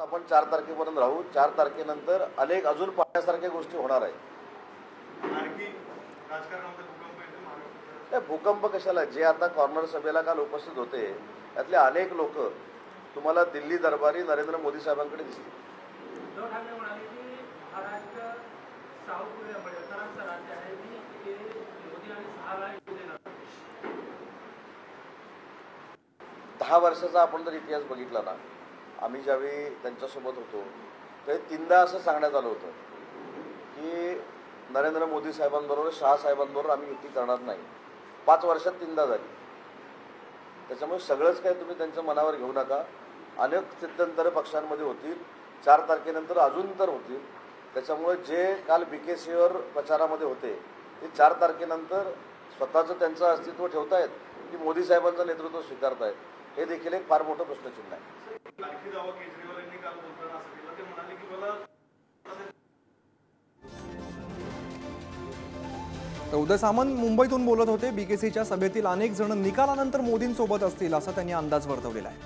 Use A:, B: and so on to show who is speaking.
A: आपण चार तारखेपर्यंत राहू. चार तारखेनंतर अनेक अजून पाहण्यासारख्या गोष्टी होणार आहेत.
B: भूकंप
A: कशाला? जे आता कॉर्नर सभेला काल उपस्थित होते त्यातले अनेक लोक तुम्हाला दिल्ली दरबारी नरेंद्र मोदी साहेबांकडे दिसतील. दहा वर्षाचा आपण जर इतिहास बघितला ना आम्ही ज्यावेळी त्यांच्यासोबत होतो ते तीनदा असं सांगण्यात आलं होतं की नरेंद्र मोदी साहेबांबरोबर शहा साहेबांबरोबर आम्ही युती करणार नाही. पाच वर्षात तीनदा झाली. त्याच्यामुळे सगळंच काही तुम्ही त्यांच्या मनावर घेऊ नका. अनेक स्थित्यंतरं पक्षांमध्ये होतील चार तारखेनंतर अजून तर होतील. त्याच्यामुळे जे काल बी के सीवर प्रचारामध्ये होते ते चार तारखेनंतर स्वतःचं त्यांचं अस्तित्व ठेवतायत की मोदी साहेबांचं नेतृत्व स्वीकारतायत. हे देखील एक फार मोठं प्रश्नचिन्ह आहे.
B: आणखी दावा केजरीवाल यांनी काल बोलताना असं केलं. ते म्हणाले की मला
C: उदय सामंत मुंबईतून बोलत होते. बीकेसीच्या सभेतील अनेक जण निकालानंतर मोदींसोबत असतील असा त्यांनी अंदाज वर्तवलेला आहे.